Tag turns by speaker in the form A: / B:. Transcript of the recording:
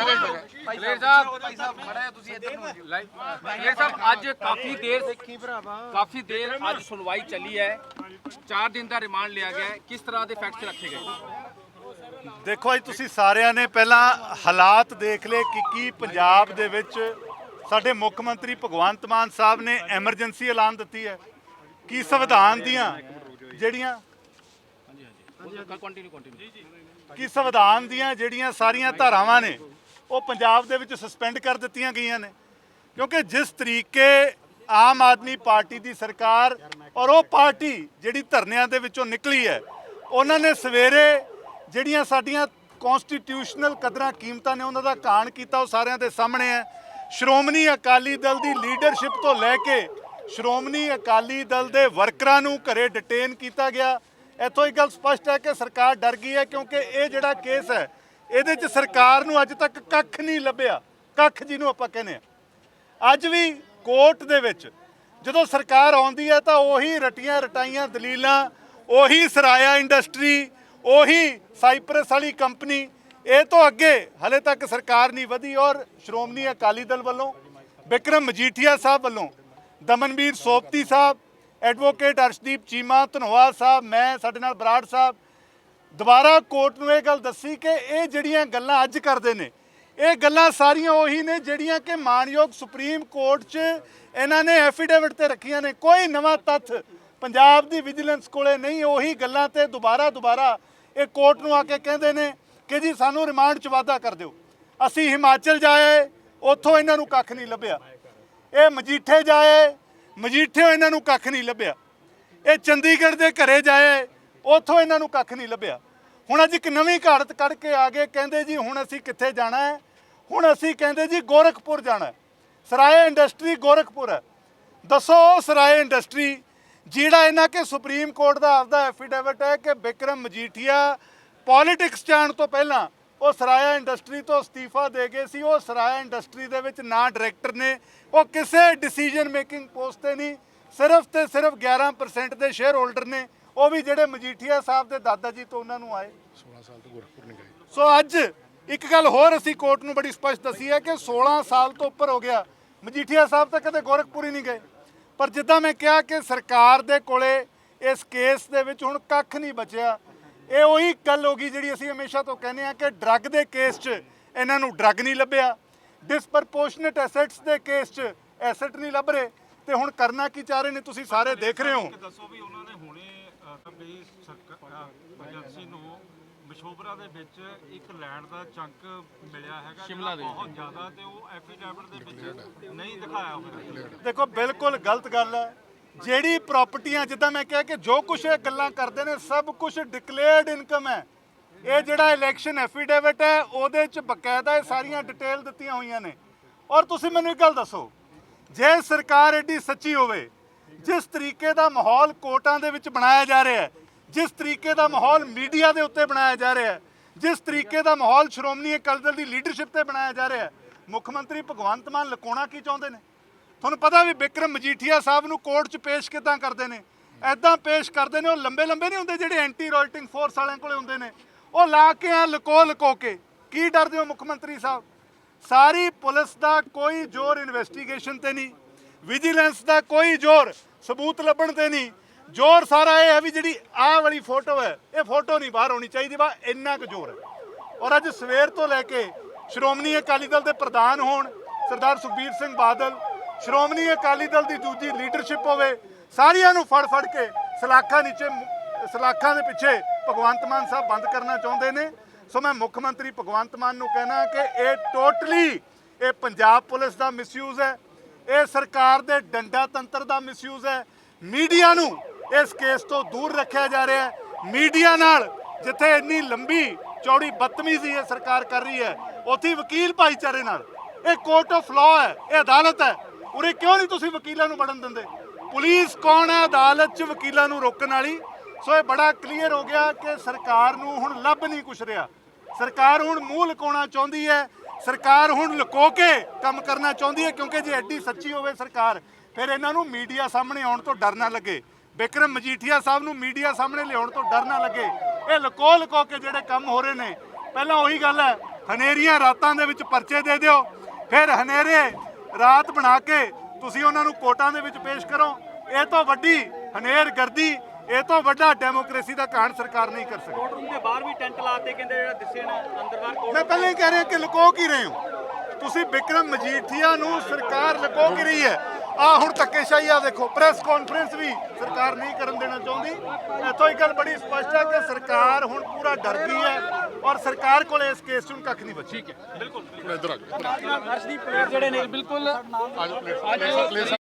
A: ਕਲੇਰ ਸਾਹਿਬ ਭਾਈ ਸਾਹਿਬ ਮੜਾ ਤੁਸੀਂ ਇੱਧਰ ਨੂੰ ਕਲੇਰ ਸਾਹਿਬ ਅੱਜ ਕਾਫੀ ਦੇਰ ਦੇਖੀ ਭਰਾਵਾ। ਕਾਫੀ ਦੇਰ ਅੱਜ ਸੁਣਵਾਈ ਚੱਲੀ ਹੈ। 4 ਦਿਨ ਦਾ ਰਿਮਾਂਡ ਲਿਆ ਗਿਆ ਹੈ। ਕਿਸ ਤਰ੍ਹਾਂ ਦੇ ਫੈਕਟਸ ਰੱਖੇ ਗਏ?
B: ਦੇਖੋ ਅੱਜ ਤੁਸੀਂ ਸਾਰਿਆਂ ਨੇ ਪਹਿਲਾਂ ਹਾਲਾਤ ਦੇਖ ਲਏ ਕਿ ਕੀ ਪੰਜਾਬ ਦੇ ਵਿੱਚ ਸਾਡੇ ਮੁੱਖ ਮੰਤਰੀ ਭਗਵੰਤ ਮਾਨ ਸਾਹਿਬ ਨੇ ਐਮਰਜੈਂਸੀ ਐਲਾਨ ਦਿੱਤੀ ਹੈ। ਕੀ ਸੰਵਿਧਾਨ ਦੀਆਂ ਜਿਹੜੀਆਂ
A: ਕੰਟੀਨਿਊ ਕੰਟੀਨਿਊ
B: ਕਿ ਸੰਵਿਧਾਨ ਦੀਆਂ ਜਿਹੜੀਆਂ ਸਾਰੀਆਂ ਧਾਰਾਵਾਂ ਨੇ ਉਹ ਪੰਜਾਬ ਦੇ ਵਿੱਚ ਸਸਪੈਂਡ ਕਰ ਦਿੱਤੀਆਂ ਗਈਆਂ ਨੇ। ਕਿਉਂਕਿ ਜਿਸ ਤਰੀਕੇ ਆਮ ਆਦਮੀ ਪਾਰਟੀ ਦੀ ਸਰਕਾਰ ਔਰ ਉਹ ਪਾਰਟੀ ਜਿਹੜੀ ਧਰਨਿਆਂ ਦੇ ਵਿੱਚੋਂ ਨਿਕਲੀ ਹੈ, ਉਹਨਾਂ ਨੇ ਸਵੇਰੇ ਜਿਹੜੀਆਂ ਸਾਡੀਆਂ ਕਨਸਟੀਟਿਊਸ਼ਨਲ ਕਦਰਾਂ ਕੀਮਤਾਂ ਨੇ, ਉਹਨਾਂ ਦਾ ਕਾਣ ਕੀਤਾ, ਉਹ ਸਾਰਿਆਂ ਦੇ ਸਾਹਮਣੇ ਹੈ। ਸ਼੍ਰੋਮਣੀ ਅਕਾਲੀ ਦਲ ਦੀ ਲੀਡਰਸ਼ਿਪ ਤੋਂ ਲੈ ਕੇ ਸ਼੍ਰੋਮਣੀ ਅਕਾਲੀ ਦਲ ਦੇ ਵਰਕਰਾਂ ਨੂੰ ਘਰੇ ਡਿਟੇਨ ਕੀਤਾ ਗਿਆ। ਇੱਥੋਂ ਇੱਕ ਗੱਲ ਸਪਸ਼ਟ ਹੈ ਕਿ ਸਰਕਾਰ ਡਰ ਗਈ ਹੈ ਕਿਉਂਕਿ ਇਹ ਜਿਹੜਾ ਕੇਸ ਹੈ ਇਹਦੇ 'ਚ ਸਰਕਾਰ ਨੂੰ ਅੱਜ ਤੱਕ ਕੱਖ ਨਹੀਂ ਲੱਭਿਆ। ਕੱਖ ਜਿਹਨੂੰ ਆਪਾਂ ਕਹਿੰਦੇ ਆ। ਅੱਜ ਵੀ ਕੋਰਟ ਦੇ ਵਿੱਚ ਜਦੋਂ ਸਰਕਾਰ ਆਉਂਦੀ ਹੈ ਤਾਂ ਉਹੀ ਰਟੀਆਂ ਰਟਾਈਆਂ, ਦਲੀਲਾਂ, ਉਹੀ ਸਰਾਇਆ ਇੰਡਸਟਰੀ, ਉਹੀ ਸਾਈਪਰਸ ਵਾਲੀ ਕੰਪਨੀ, ਇਹ ਤੋਂ ਅੱਗੇ ਹਲੇ ਤੱਕ ਸਰਕਾਰ ਨਹੀਂ ਵਧੀ ਔਰ ਸ਼੍ਰੋਮਣੀ ਅਕਾਲੀ ਦਲ ਵੱਲੋਂ ਵਿਕਰਮ ਮਜੀਠੀਆ ਸਾਹਿਬ ਵੱਲੋਂ, ਦਮਨਵੀਰ ਸੋਪਤੀ ਸਾਹਿਬ, ਐਡਵੋਕੇਟ ਅਰਸ਼ਦੀਪ ਚੀਮਾ ਧਨੋਆ ਸਾਹਿਬ, ਮੈਂ, ਸਾਡੇ ਨਾਲ ਬਰਾੜ ਸਾਹਿਬ ਦੁਬਾਰਾ ਕੋਰਟ ਨੂੰ ਇਹ ਗੱਲ ਦੱਸੀ ਕਿ ਇਹ ਜਿਹੜੀਆਂ ਗੱਲਾਂ ਅੱਜ ਕਰਦੇ ਨੇ, ਇਹ ਗੱਲਾਂ ਸਾਰੀਆਂ ਉਹੀ ਨੇ ਜਿਹੜੀਆਂ ਕਿ ਮਾਨਯੋਗ ਸੁਪਰੀਮ ਕੋਰਟ 'ਚ ਇਹਨਾਂ ਨੇ ਐਫੀਡੇਵਿਟ ਤੇ ਰੱਖੀਆਂ ਨੇ। ਕੋਈ ਨਵਾਂ ਤੱਥ ਪੰਜਾਬ ਦੀ ਵਿਜੀਲੈਂਸ ਕੋਲੇ ਨਹੀਂ, ਉਹੀ ਗੱਲਾਂ ਤੇ ਦੁਬਾਰਾ ਦੁਬਾਰਾ ਇਹ ਕੋਰਟ ਨੂੰ ਆ ਕੇ ਕਹਿੰਦੇ ਨੇ ਕਿ ਜੀ ਸਾਨੂੰ ਰਿਮਾਂਡ 'ਚ ਵਾਅਦਾ ਕਰ ਦਿਓ। ਅਸੀਂ ਹਿਮਾਚਲ ਜਾਏ, ਉੱਥੋਂ ਇਹਨਾਂ ਨੂੰ ਕੱਖ ਨਹੀਂ ਲੱਭਿਆ। ਇਹ ਮਜੀਠੇ ਜਾਏ ਮਜੀਠਿਓਂ ਇਹਨਾਂ ਨੂੰ ਕੱਖ ਨਹੀਂ ਲੱਭਿਆ। ਇਹ ਚੰਡੀਗੜ੍ਹ ਦੇ ਘਰੇ ਜਾਏ ਉੱਥੋਂ ਇਹਨਾਂ ਨੂੰ ਕੱਖ ਨਹੀਂ ਲੱਭਿਆ। ਹੁਣ ਅੱਜ ਇੱਕ ਨਵੀਂ ਘਾੜਤ ਕੱਢ ਕੇ ਆ ਗਏ, ਕਹਿੰਦੇ ਜੀ ਹੁਣ ਅਸੀਂ ਕਿੱਥੇ ਜਾਣਾ ਹੈ? ਹੁਣ ਅਸੀਂ ਕਹਿੰਦੇ ਜੀ ਗੋਰਖਪੁਰ ਜਾਣਾ ਸਰਾਏ ਇੰਡਸਟਰੀ ਗੋਰਖਪੁਰ ਹੈ। ਦੱਸੋ ਉਹ ਸਰਾਏ ਇੰਡਸਟਰੀ, ਜਿਹੜਾ ਇਹਨਾਂ ਕੇ ਸੁਪਰੀਮ ਕੋਰਟ ਦਾ ਆਪਦਾ ਐਫੀਡੇਵਿਟ ਹੈ ਕਿ ਬਿਕਰਮ ਮਜੀਠੀਆ ਪੋਲਿਟਿਕਸ ਜਾਣ ਤੋਂ ਪਹਿਲਾਂ ਉਹ ਸਰਾਇਆ ਇੰਡਸਟਰੀ ਤੋਂ ਅਸਤੀਫਾ ਦੇ ਗਏ ਸੀ, ਉਹ ਸਰਾਇਆ ਇੰਡਸਟਰੀ ਦੇ ਵਿੱਚ ਨਾ ਡਾਇਰੈਕਟਰ ਨੇ, ਉਹ ਕਿਸੇ ਡਿਸੀਜਨ ਮੇਕਿੰਗ ਪੋਸਟ ਤੇ ਨਹੀਂ, ਸਿਰਫ ਤੇ ਸਿਰਫ 11% ਦੇ ਸ਼ੇਅਰ ਹੋਲਡਰ ਨੇ ਉਹ ਵੀ ਜਿਹੜੇ ਮਜੀਠੀਆ ਸਾਹਿਬ ਦੇ ਦਾਦਾ ਜੀ ਤੋਂ ਉਹਨਾਂ ਨੂੰ ਆਏ।
C: 16 ਸਾਲ ਤੋਂ ਗੁਰਖਪੁਰ ਨਹੀਂ ਗਏ।
B: ਸੋ ਅੱਜ ਇੱਕ ਗੱਲ ਹੋਰ ਅਸੀਂ ਕੋਰਟ ਨੂੰ ਬੜੀ ਸਪਸ਼ਟ ਦੱਸੀ ਹੈ ਕਿ 16 ਸਾਲ ਤੋਂ ਉੱਪਰ ਹੋ ਗਿਆ। ਮਜੀਠੀਆ ਸਾਹਿਬ ਤਾਂ ਕਦੇ ਗੋਰਖਪੁਰ ਹੀ ਨਹੀਂ ਗਏ। ਪਰ ਜਿੱਦਾਂ ਮੈਂ ਕਿਹਾ ਕਿ ਸਰਕਾਰ ਦੇ ਕੋਲੇ ਇਸ ਕੇਸ ਦੇ ਵਿੱਚ ਹੁਣ ਕੱਖ ਨਹੀਂ ਬਚਿਆ। ਇਹ ਉਹੀ ਗੱਲ ਹੋ ਗਈ ਜਿਹੜੀ ਅਸੀਂ ਹਮੇਸ਼ਾ ਤੋਂ ਕਹਿੰਦੇ ਆ ਕਿ ਡਰੱਗ ਦੇ ਕੇਸ 'ਚ ਇਹਨਾਂ ਨੂੰ ਡਰੱਗ ਨਹੀਂ ਲੱਭਿਆ। ਡਿਸਪਰਪੋਰਸ਼ਨੇਟ ਐਸੈਟਸ ਦੇ ਕੇਸ 'ਚ ਐਸੈਟ ਨਹੀਂ ਲੱਭ ਰਹੇ। ਤੇ ਹੁਣ ਕਰਨਾ ਕੀ ਚਾਹ ਰਹੇ ਨੇ? ਤੁਸੀਂ ਸਾਰੇ ਦੇਖ ਰਹੇ ਹੋ।
D: ਦੱਸੋ ਵੀ ਉਹਨਾਂ ਨੇ ਹੁਣੇ ਵੀ ਸਰਕਾਰ ਏਜੰਸੀ ਨੂੰ ਮਸ਼ੋਬਰਾ ਦੇ ਵਿੱਚ ਇੱਕ ਲੈਂਡ ਦਾ ਚੰਕ ਮਿਲਿਆ ਹੈਗਾ
A: ਸ਼ਿਮਲਾ
D: ਜਿਹੜਾ
A: ਦੇ
D: ਬਹੁਤ ਜ਼ਿਆਦਾ ਤੇ ਉਹ ਐਫੀਡੈਵਿਟ ਦੇ ਵਿੱਚ ਨਹੀਂ ਦਿਖਾਇਆ ਹੋਇਆ।
B: ਦੇਖੋ ਬਿਲਕੁਲ ਗਲਤ ਗੱਲ ਹੈ। ਜਿਹੜੀ ਪ੍ਰਾਪਰਟੀਆਂ ਜਿੱਦਾਂ ਮੈਂ ਕਿਹਾ ਕਿ ਜੋ ਕੁਝ ਇਹ ਗੱਲਾਂ ਕਰਦੇ ਨੇ ਸਭ ਕੁਝ ਡਿਕਲੇਅਰਡ ਇਨਕਮ ਹੈ। ਇਹ ਜਿਹੜਾ ਇਲੈਕਸ਼ਨ ਐਫੀਡੇਵਿਟ ਹੈ ਉਹਦੇ ਚ ਬਕਾਇਦਾ ਇਹ ਸਾਰੀਆਂ ਡਿਟੇਲ ਦਿੱਤੀਆਂ ਹੋਈਆਂ ਨੇ। ਔਰ ਤੁਸੀਂ ਮੈਨੂੰ ਇੱਕ ਗੱਲ ਦੱਸੋ ਜੇ ਸਰਕਾਰ ਐਡੀ ਸੱਚੀ ਹੋਵੇ ਜਿਸ ਤਰੀਕੇ ਦਾ ਮਾਹੌਲ ਕੋਰਟਾਂ ਦੇ ਵਿੱਚ ਬਣਾਇਆ ਜਾ ਰਿਹਾ ਹੈ, ਜਿਸ ਤਰੀਕੇ ਦਾ ਮਾਹੌਲ ਮੀਡੀਆ ਦੇ ਉੱਤੇ ਬਣਾਇਆ ਜਾ ਰਿਹਾ ਹੈ, ਜਿਸ ਤਰੀਕੇ ਦਾ ਮਾਹੌਲ ਸ਼੍ਰੋਮਣੀ ਅਕਾਲੀ ਦਲ ਦੀ ਲੀਡਰਸ਼ਿਪ ਤੇ ਬਣਾਇਆ ਜਾ ਰਿਹਾ ਹੈ, ਮੁੱਖ ਮੰਤਰੀ ਭਗਵੰਤ ਮਾਨ ਲੁਕਾਉਣਾ ਕੀ ਚਾਹੁੰਦੇ ਨੇ? ਤੁਹਾਨੂੰ ਪਤਾ ਵੀ ਬਿਕਰਮ ਮਜੀਠੀਆ ਸਾਹਿਬ ਨੂੰ ਕੋਰਟ 'ਚ ਪੇਸ਼ ਕਿਦਾਂ ਕਰਦੇ ਨੇ? ਐਦਾਂ ਪੇਸ਼ ਕਰਦੇ ਨੇ, ਉਹ ਲੰਬੇ ਲੰਬੇ ਨਹੀਂ ਹੁੰਦੇ ਜਿਹੜੇ ਐਂਟੀ ਰੋਇਟਿੰਗ ਫੋਰਸ ਵਾਲਿਆਂ ਕੋਲੇ ਹੁੰਦੇ ਨੇ? ਉਹ ਲਾ ਕੇ ਆ ਲਕੋ ਲਕੋ ਕੇ, ਕੀ ਡਰਦੇ ਹੋ ਮੁੱਖ ਮੰਤਰੀ ਸਾਹਿਬ? ਸਾਰੀ ਪੁਲਿਸ ਦਾ ਕੋਈ ਜ਼ੋਰ ਇਨਵੈਸਟੀਗੇਸ਼ਨ ਤੇ ਨਹੀਂ। ਵਿਜੀਲੈਂਸ ਦਾ ਕੋਈ ਜ਼ੋਰ ਸਬੂਤ ਲੱਭਣ ਤੇ ਨਹੀਂ। ਜ਼ੋਰ ਸਾਰਾ ਇਹ ਹੈ ਵੀ ਜਿਹੜੀ ਆਹ ਵਾਲੀ ਫੋਟੋ ਹੈ, ਇਹ ਫੋਟੋ ਨਹੀਂ ਬਾਹਰ ਹੋਣੀ ਚਾਹੀਦੀ ਵਾ ਇੰਨਾ ਕੁ ਜ਼ੋਰ ਹੈ। ਔਰ ਅੱਜ ਸਵੇਰ ਤੋਂ ਲੈ ਕੇ ਸ਼੍ਰੋਮਣੀ ਅਕਾਲੀ ਦਲ ਦੇ ਪ੍ਰਧਾਨ ਹੋਣ, ਸਰਦਾਰ ਸੁਖਬੀਰ ਸਿੰਘ ਬਾਦਲ, ਸ਼੍ਰੋਮਣੀ ਅਕਾਲੀ ਦਲ ਦੀ ਦੂਜੀ ਲੀਡਰਸ਼ਿਪ ਹੋਵੇ, ਸਾਰਿਆਂ ਨੂੰ ਫੜ ਫੜ ਕੇ ਸਲਾਖਾਂ ਨੀਚੇ ਸਲਾਖਾਂ ਦੇ ਪਿੱਛੇ ਭਗਵੰਤ ਮਾਨ ਸਾਹਿਬ ਬੰਦ ਕਰਨਾ ਚਾਹੁੰਦੇ ਨੇ। ਸੋ ਮੈਂ ਮੁੱਖ ਮੰਤਰੀ ਭਗਵੰਤ ਮਾਨ ਨੂੰ ਕਹਿਣਾ ਕਿ ਇਹ ਟੋਟਲੀ ਇਹ ਪੰਜਾਬ ਪੁਲਿਸ ਦਾ ਮਿਸਯੂਜ਼ ਹੈ। ਇਹ ਸਰਕਾਰ ਦੇ ਡੰਡਾ ਤੰਤਰ ਦਾ ਮਿਸਯੂਜ਼ ਹੈ। ਮੀਡੀਆ ਨੂੰ ਇਸ ਕੇਸ ਤੋਂ ਦੂਰ ਰੱਖਿਆ ਜਾ ਰਿਹਾ ਹੈ। ਮੀਡੀਆ ਨਾਲ ਜਿੱਥੇ ਇੰਨੀ ਲੰਬੀ ਚੌੜੀ ਬਦਤਮੀਜ਼ੀ ਇਹ ਸਰਕਾਰ ਕਰ ਰਹੀ ਹੈ, ਉੱਥੇ ਵਕੀਲ ਭਾਈਚਾਰੇ ਨਾਲ। ਇਹ ਕੋਰਟ ਆਫ ਲਾਅ ਹੈ, ਇਹ ਅਦਾਲਤ ਹੈ। ਉਰੇ ਕਿਉਂ ਨਹੀਂ ਤੁਸੀਂ ਵਕੀਲਾਂ ਨੂੰ ਵੜਨ ਦਿੰਦੇ? ਪੁਲਿਸ ਕੌਣ ਹੈ? ਅਦਾਲਤ 'ਚ ਵਕੀਲਾਂ ਨੂੰ ਰੋਕਣ ਵਾਲੀ। ਸੋ ਇਹ ਬੜਾ ਕਲੀਅਰ ਹੋ ਗਿਆ ਕਿ ਸਰਕਾਰ ਨੂੰ ਹੁਣ ਲੱਭ ਨਹੀਂ ਕੁਛ ਰਿਹਾ। ਸਰਕਾਰ ਹੁਣ ਮੂੰਹ ਲੁਕਾਉਣਾ ਚਾਹੁੰਦੀ ਹੈ। ਸਰਕਾਰ ਹੁਣ ਲੁਕੋ ਕੇ ਕੰਮ ਕਰਨਾ ਚਾਹੁੰਦੀ ਹੈ, ਕਿਉਂਕਿ ਜੇ ਐਡੀ ਸੱਚੀ ਹੋਵੇ ਸਰਕਾਰ, ਫਿਰ ਇਹਨਾਂ ਨੂੰ ਮੀਡੀਆ ਸਾਹਮਣੇ ਆਉਣ ਤੋਂ ਡਰ ਨਾ ਲੱਗੇ। ਬਿਕਰਮ ਮਜੀਠੀਆ ਸਾਹਿਬ ਨੂੰ ਮੀਡੀਆ ਸਾਹਮਣੇ ਲਿਆਉਣ ਤੋਂ ਡਰ ਨਾ ਲੱਗੇ। ਇਹ ਲੁਕੋ ਲੁਕੋ ਕੇ ਜਿਹੜੇ ਕੰਮ ਹੋ ਰਹੇ ਨੇ, ਪਹਿਲਾਂ ਉਹੀ ਗੱਲ ਹੈ, ਹਨੇਰੀਆਂ ਰਾਤਾਂ ਦੇ ਵਿੱਚ ਪਰਚੇ ਦੇ ਦਿਓ, ਫਿਰ ਹਨੇਰੇ ਰਾਤ ਬਣਾ ਕੇ ਤੁਸੀਂ ਉਹਨਾਂ ਨੂੰ ਕੋਟਾਂ ਦੇ ਵਿੱਚ ਪੇਸ਼ ਕਰੋ। ਇਹ ਤੋਂ ਵੱਡੀ ਹਨੇਰ ਗਰਦੀ ਇਹ ਤੋਂ ਵੱਡਾ ਡੈਮੋਕ੍ਰੇਸੀ ਦਾ ਕਾਂਡ ਸਰਕਾਰ ਨਹੀਂ ਕਰ ਸਕਦੀ।
E: ਕੋਰਟ ਦੇ ਬਾਹਰ ਵੀ ਟੈਂਟ ਲਾਤੇ ਕਹਿੰਦੇ ਜਿਹੜਾ ਦਿਸੇ ਨਾ ਅੰਦਰ ਬਾਹਰ ਕੋਰਟ
B: ਮੈਂ ਪਹਿਲਾਂ ਹੀ ਕਹਿ ਰਿਹਾ ਕਿ ਲੁਕੋ ਕੀ ਰਹੇ ਹੋ? ਤੁਸੀਂ ਵਿਕਰਮ ਮਜੀਠੀਆ ਨੂੰ ਸਰਕਾਰ ਲੁਕੋ ਕੀ ਰਹੀ ਹੈ? ਆ ਹੁਣ ਧੱਕੇਸ਼ਾਹੀ ਆ ਦੇਖੋ ਪ੍ਰੈਸ ਕਾਨਫਰੰਸ ਵੀ ਸਰਕਾਰ ਨਹੀਂ ਕਰਨ ਦੇਣਾ ਚਾਹੁੰਦੀ। ਇੱਥੋਂ ਇੱਕ ਗੱਲ ਬੜੀ ਸਪਸ਼ਟ ਹੈ ਕਿ ਸਰਕਾਰ ਹੁਣ ਪੂਰਾ ਡਰ ਗਈ ਹੈ ਔਰ ਸਰਕਾਰ ਕੋਲ ਇਸ ਕੇਸ 'ਚ ਕੱਖ ਨਹੀਂ ਬਚੀ
C: ਇੱਧਰ ਆ ਜਾਓ
E: ਹਰਸ਼ਦੀਪ ਪਲੇਅਰ ਜਿਹੜੇ ਨੇ
A: ਬਿਲਕੁਲ
C: ਪਲੀਜ਼